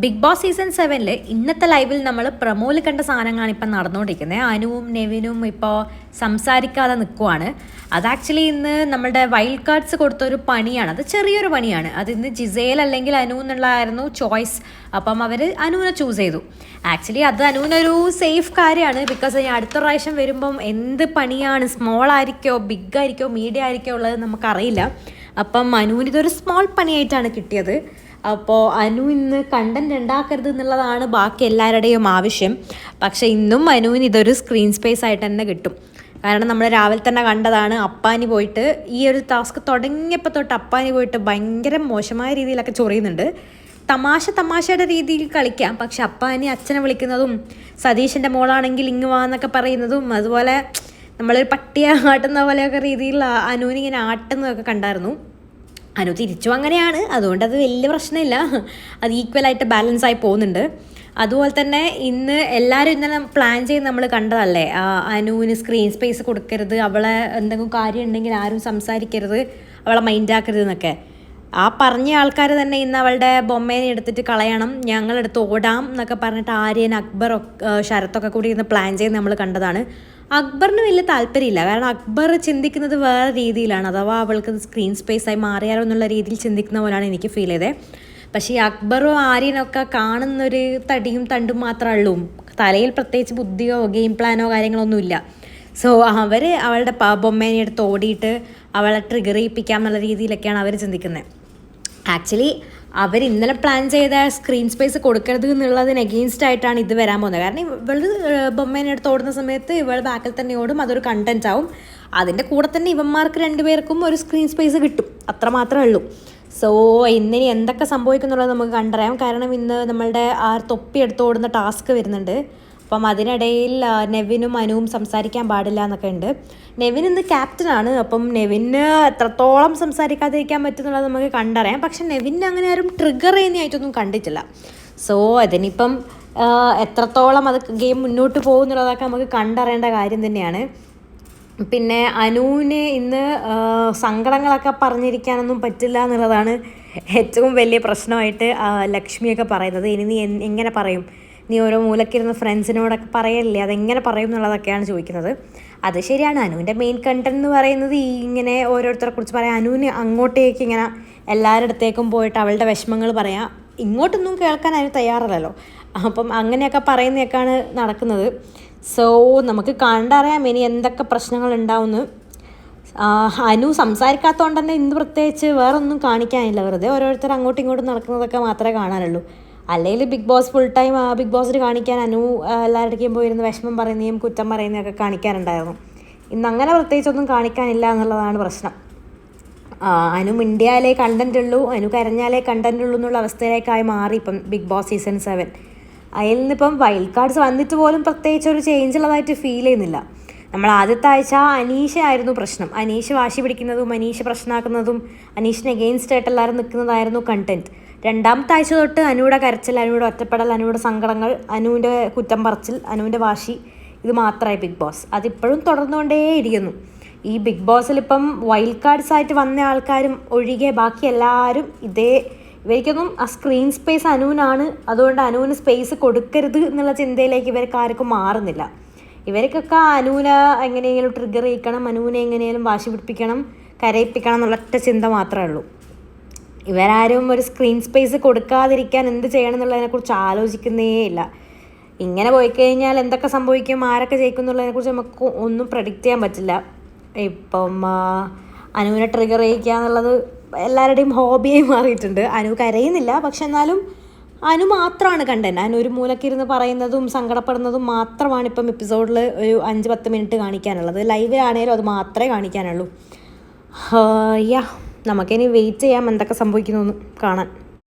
Big boss season സെവനിൽ ഇന്നത്തെ ലൈവിൽ നമ്മൾ പ്രമോയിൽ കണ്ട സാധനങ്ങളാണ് ഇപ്പം നടന്നുകൊണ്ടിരിക്കുന്നത്. അനുവും നെവിനും ഇപ്പോൾ സംസാരിക്കാതെ നിൽക്കുവാണ്. അത് ആക്ച്വലി ഇന്ന് നമ്മുടെ വൈൽഡ് കാർഡ്സ് കൊടുത്തൊരു പണിയാണ്. അത് ചെറിയൊരു പണിയാണ്. അത് ഇന്ന് ജിസേൽ അല്ലെങ്കിൽ അനു എന്നുള്ളതായിരുന്നു ചോയ്സ് അപ്പം അവർ അനുവിനെ ചൂസ് ചെയ്തു. ആക്ച്വലി അത് അനുവിനൊരു സേഫ് കാര്യമാണ്. ബിക്കോസ് ഞാൻ അടുത്ത പ്രാവശ്യം വരുമ്പം എന്ത് പണിയാണ്? സ്മോൾ ആയിരിക്കോ ബിഗ് ആയിരിക്കോ മീഡിയ ആയിരിക്കോ ഉള്ളത് നമുക്കറിയില്ല. അപ്പം അനുവിന് ഇതൊരു സ്മോൾ പണിയായിട്ടാണ് കിട്ടിയത്. അപ്പോൾ അനു ഇന്ന് കണ്ടന്റ് ഉണ്ടാക്കരുത് എന്നുള്ളതാണ് ബാക്കി എല്ലാവരുടെയും ആവശ്യം. പക്ഷേ ഇന്നും അനുവിന് ഇതൊരു സ്ക്രീൻ സ്പേസ് ആയിട്ട് തന്നെ കിട്ടും. കാരണം നമ്മൾ രാവിലെ തന്നെ കണ്ടതാണ് അപ്പാനി പോയിട്ട് ഈ ഒരു ടാസ്ക് തുടങ്ങിയപ്പോൾ തൊട്ട് അപ്പാനി പോയിട്ട് ഭയങ്കര മോശമായ രീതിയിലൊക്കെ ചൊറിയുന്നുണ്ട്. തമാശ തമാശയുടെ രീതിയിൽ കളിക്കാം. പക്ഷെ അപ്പാനി അച്ഛനെ വിളിക്കുന്നതും സതീഷിന്റെ മോളാണെങ്കിൽ ഇങ്ങ് വാന്നൊക്കെ പറയുന്നതും അതുപോലെ നമ്മളൊരു പട്ടിയെ ആട്ടുന്ന പോലെയൊക്കെ രീതിയിൽ അനുവിനിങ്ങനെ ആട്ടുന്നതൊക്കെ കണ്ടായിരുന്നു. അനു അങ്ങനെയാണ്. അതുകൊണ്ട് അത് വലിയ പ്രശ്നമില്ല. അത് ഈക്വൽ ആയിട്ട് ബാലൻസ് ആയി പോകുന്നുണ്ട്. അതുപോലെ തന്നെ ഇന്ന് എല്ലാവരും ഇന്നലെ പ്ലാൻ ചെയ്ത് നമ്മൾ കണ്ടതല്ലേ? അനുവിന് സ്ക്രീൻ സ്പേസ് കൊടുക്കരുത് അവളെ എന്തെങ്കിലും കാര്യം ഉണ്ടെങ്കിൽ ആരും സംസാരിക്കരുത് അവളെ മൈൻഡാക്കരുത് എന്നൊക്കെ. ആ പറഞ്ഞ ആൾക്കാർ തന്നെ ഇന്ന് അവളുടെ ബൊമ്മേനെ എടുത്തിട്ട് കളയണം ഞങ്ങളെടുത്ത് ഓടാം എന്നൊക്കെ പറഞ്ഞിട്ട് ആര്യൻ അക്ബർ ശരത്തൊക്കെ കൂടി ഇന്ന് പ്ലാൻ ചെയ്ത് നമ്മൾ കണ്ടതാണ്. അക്ബറിന് വലിയ താല്പര്യമില്ല. കാരണം അക്ബർ ചിന്തിക്കുന്നത് വേറെ രീതിയിലാണ്. അഥവാ അവൾക്ക് സ്ക്രീൻ സ്പേസ് ആയി മാറിയാലോ എന്നുള്ള രീതിയിൽ ചിന്തിക്കുന്ന പോലെയാണ് എനിക്ക് ഫീൽ ചെയ്തത് പക്ഷേ ഈ അക്ബറും ആര്യനൊക്കെ കാണുന്നൊരു തടിയും തണ്ടും മാത്രമേ ഉള്ളൂ. തലയിൽ പ്രത്യേകിച്ച് ബുദ്ധിയോ ഗെയിം പ്ലാനോ കാര്യങ്ങളോ ഒന്നുമില്ല സോ അവർ അവളുടെ ബൊമ്മേനെ എടുത്ത് ഓടിയിട്ട് അവളെ ട്രിഗർ ചെയ്യിപ്പിക്കാം എന്നുള്ള രീതിയിലൊക്കെയാണ് അവർ ചിന്തിക്കുന്നത് ആക്ച്വലി അവർ ഇന്നലെ പ്ലാൻ ചെയ്ത സ്ക്രീൻ സ്പേസ് കൊടുക്കരുത് എന്നുള്ളതിന് എഗെയിൻസ്റ്റ് ആയിട്ടാണ് ഇത് വരാൻ പോകുന്നത്. കാരണം ഇവൾ ബൊമ്മേനെ എടുത്ത് ഓടുന്ന സമയത്ത് ഇവൾ ബാക്കിൽ തന്നെ ഓടും അതൊരു കണ്ടന്റ് ആവും. അതിന്റെ കൂടെ തന്നെ ഇവന്മാർക്ക് രണ്ടുപേർക്കും ഒരു സ്ക്രീൻ സ്പേസ് കിട്ടും. അത്ര മാത്രമേ ഉള്ളൂ. സോ ഇന്നിനി എന്തൊക്കെ സംഭവിക്കുന്നുള്ളത് നമുക്ക് കണ്ടറിയാം. കാരണം ഇന്ന് നമ്മളുടെ ആ തൊപ്പി എടുത്ത് ഓടുന്ന ടാസ്ക് വരുന്നുണ്ട്. അപ്പം അതിനിടയിൽ നെവിനും അനുവും സംസാരിക്കാൻ പാടില്ല എന്നൊക്കെ ഉണ്ട്. നെവിൻ ഇന്ന് ക്യാപ്റ്റനാണ് അപ്പം നെവിന് എത്രത്തോളം സംസാരിക്കാതിരിക്കാൻ പറ്റുന്നുള്ളത് നമുക്ക് കണ്ടറിയാം. പക്ഷെ നെവിന് അങ്ങനെ ആരും ട്രിഗർ ചെയ്യുന്നതായിട്ടൊന്നും കണ്ടിട്ടില്ല. സോ അതിനിപ്പം എത്രത്തോളം അത് ഗെയിം മുന്നോട്ട് പോകുന്നുള്ളതൊക്കെ നമുക്ക് കണ്ടറിയേണ്ട കാര്യം തന്നെയാണ്. പിന്നെ അനുവിന് ഇന്ന് സങ്കടങ്ങളൊക്കെ പറഞ്ഞിരിക്കാനൊന്നും പറ്റില്ല എന്നുള്ളതാണ് ഏറ്റവും വലിയ പ്രശ്നമായിട്ട് ലക്ഷ്മിയൊക്കെ പറയുന്നത്. ഇനി നീ എങ്ങനെ പറയും? നീ ഓരോ മൂലക്കിരുന്ന ഫ്രണ്ട്സിനോടൊക്കെ പറയല്ലേ? അതെങ്ങനെ പറയും എന്നുള്ളതൊക്കെയാണ് ചോദിക്കുന്നത്. അത് ശരിയാണ്. അനുവിന്റെ മെയിൻ കണ്ടന്റ് എന്ന് പറയുന്നത് ഈ ഇങ്ങനെ ഓരോരുത്തരെ കുറിച്ച് പറയാം അനുവിന് അങ്ങോട്ടേക്ക് ഇങ്ങനെ എല്ലാവരുടെ അടുത്തേക്കും പോയിട്ട് അവളുടെ വിഷമങ്ങൾ പറയാം. ഇങ്ങോട്ടൊന്നും കേൾക്കാൻ അതിന് തയ്യാറല്ലല്ലോ. അപ്പം അങ്ങനെയൊക്കെ പറയുന്നതൊക്കെയാണ് നടക്കുന്നത്. സോ നമുക്ക് കണ്ടറിയാം ഇനി എന്തൊക്കെ പ്രശ്നങ്ങൾ ഉണ്ടാവുമെന്ന്. അനു സംസാരിക്കാത്തതുകൊണ്ട് തന്നെ ഇന്ന് പ്രത്യേകിച്ച് വേറൊന്നും കാണിക്കാനില്ല. വെറുതെ ഓരോരുത്തർ അങ്ങോട്ടും ഇങ്ങോട്ടും നടക്കുന്നതൊക്കെ മാത്രമേ കാണാനുള്ളൂ. അല്ലെങ്കിൽ ബിഗ് ബോസ് ഫുൾ ടൈം ആ ബിഗ് ബോസിൽ കാണിക്കാൻ അനു എല്ലാവരുടെയും പോയിരുന്ന് വിഷമം പറയുന്നതും കുറ്റം പറയുന്നതൊക്കെ കാണിക്കാറുണ്ടായിരുന്നു. ഇന്ന് അങ്ങനെ പ്രത്യേകിച്ചൊന്നും കാണിക്കാനില്ല എന്നുള്ളതാണ് പ്രശ്നം. അനു മിണ്ടിയാലേ കണ്ടന്റ് ഉള്ളൂ അനു കരഞ്ഞാലേ കണ്ടന്റ് ഉള്ളൂ എന്നുള്ള അവസ്ഥയിലേക്കായി മാറി ഇപ്പം ബിഗ് ബോസ് സീസൺ സെവൻ അതിൽ നിന്നിപ്പം വൈൽഡ് കാർഡ്സ് വന്നിട്ട് പോലും പ്രത്യേകിച്ച് ഒരു ചേഞ്ച് ഉള്ളതായിട്ട് ഫീൽ ചെയ്യുന്നില്ല. നമ്മൾ ആദ്യത്തെ ആഴ്ച അനീഷ ആയിരുന്നു പ്രശ്നം. അനീഷ് വാശി പിടിക്കുന്നതും അനീഷ് പ്രശ്നമാക്കുന്നതും അനീഷിന് എഗെയിൻസ്റ്റ് ആയിട്ട് എല്ലാവരും നിൽക്കുന്നതായിരുന്നു കണ്ടന്റ് രണ്ടാമത്തെ ആഴ്ച തൊട്ട് അനുവിടെ കരച്ചിൽ അനുവിടെ ഒറ്റപ്പെടൽ അനുവിടെ സങ്കടങ്ങൾ അനുവിന്റെ കുറ്റം പറച്ചിൽ അനുവിന്റെ വാശി ഇത് മാത്രമായി ബിഗ് ബോസ്. അതിപ്പോഴും തുടർന്നുകൊണ്ടേയിരിക്കുന്നു. ഈ ബിഗ് ബോസിൽ ഇപ്പം വൈൽഡ് കാർഡ്സ് ആയിട്ട് വന്ന ആൾക്കാരും ഒഴികെ ബാക്കി എല്ലാവരും ഇതേ ഇവർക്കൊന്നും ആ സ്ക്രീൻ സ്പേസ് അനുവിനാണ്. അതുകൊണ്ട് അനുവിന് സ്പേസ് കൊടുക്കരുത് എന്നുള്ള ചിന്തയിലേക്ക് ഇവർക്ക് ആർക്കും മാറുന്നില്ല. ഇവർക്കൊക്കെ അനുവിനെ എങ്ങനെയെങ്കിലും ട്രിഗർ ചെയ്യിക്കണം അനുവിനെ എങ്ങനെയെങ്കിലും വാശി പിടിപ്പിക്കണം കരയിപ്പിക്കണം എന്നുള്ള ഒറ്റ ചിന്ത മാത്രമേ ഉള്ളൂ. ഇവരാരും ഒരു സ്ക്രീൻ സ്പേസ് കൊടുക്കാതിരിക്കാൻ എന്ത് ചെയ്യണം എന്നുള്ളതിനെക്കുറിച്ച് ആലോചിക്കുന്നേ ഇല്ല. ഇങ്ങനെ പോയി കഴിഞ്ഞാൽ എന്തൊക്കെ സംഭവിക്കും ആരൊക്കെ ജയിക്കും എന്നുള്ളതിനെക്കുറിച്ച് നമുക്ക് ഒന്നും പ്രഡിക്റ്റ് ചെയ്യാൻ പറ്റില്ല. ഇപ്പം അനുവിനെ ട്രിഗർ ചെയ്യിക്കുക എന്നുള്ളത് എല്ലാവരുടെയും ഹോബിയായി മാറിയിട്ടുണ്ട്. അനു കരയുന്നില്ല പക്ഷെ എന്നാലും അനു മാത്രമാണ് കണ്ടന്റ് അനു ഒരു മൂലക്കിരുന്ന് പറയുന്നതും സങ്കടപ്പെടുന്നതും മാത്രമാണ് ഇപ്പം എപ്പിസോഡിൽ ഒരു അഞ്ച് പത്ത് മിനിറ്റ് കാണിക്കാനുള്ളത്. ലൈവിലാണേലും അത് മാത്രമേ കാണിക്കാനുള്ളൂ. യാ. നമുക്കിനി വെയിറ്റ് ചെയ്യാം എന്തൊക്കെ സംഭവിക്കുന്നു കാണാൻ.